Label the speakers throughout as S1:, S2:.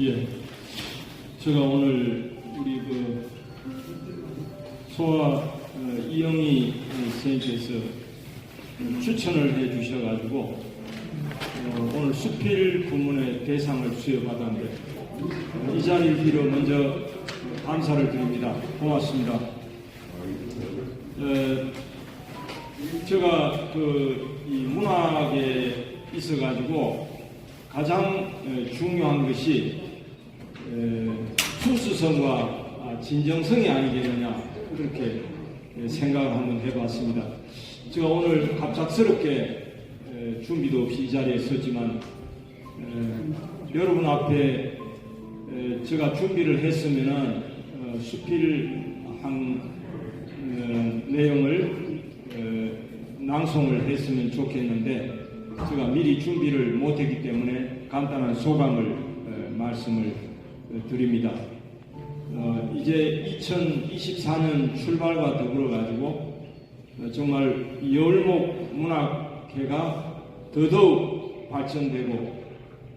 S1: 예. 제가 오늘 우리 그 소아 어, 이영희 선생님께서 추천을 해 주셔가지고 어, 오늘 수필 부문의 대상을 수여받았는데 어, 이 자리를 빌어 먼저 감사를 드립니다. 고맙습니다. 어, 제가 그이 문학에 있어가지고 가장 어, 중요한 것이 에, 수수성과 아, 진정성이 아니겠느냐 그렇게 에, 생각을 한번 해봤습니다. 제가 오늘 갑작스럽게 에, 준비도 없이 이 자리에 섰지만 에, 여러분 앞에 에, 제가 준비를 했으면은 어, 수필한 어, 내용을 어, 낭송을 했으면 좋겠는데 제가 미리 준비를 못했기 때문에 간단한 소감을 어, 말씀을 어, 드립니다. 어, 이제 2024년 출발과 더불어 가지고 어, 정말 열목 문학회가 더더욱 발전되고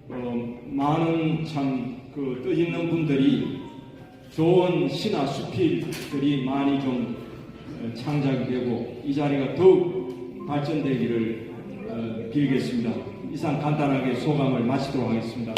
S1: 어, 많은 참 그 뜻있는 분들이 좋은 시나 수필들이 많이 좀 어, 창작이 되고 이 자리가 더욱 발전되기를 어, 빌겠습니다. 이상 간단하게 소감을 마치도록 하겠습니다.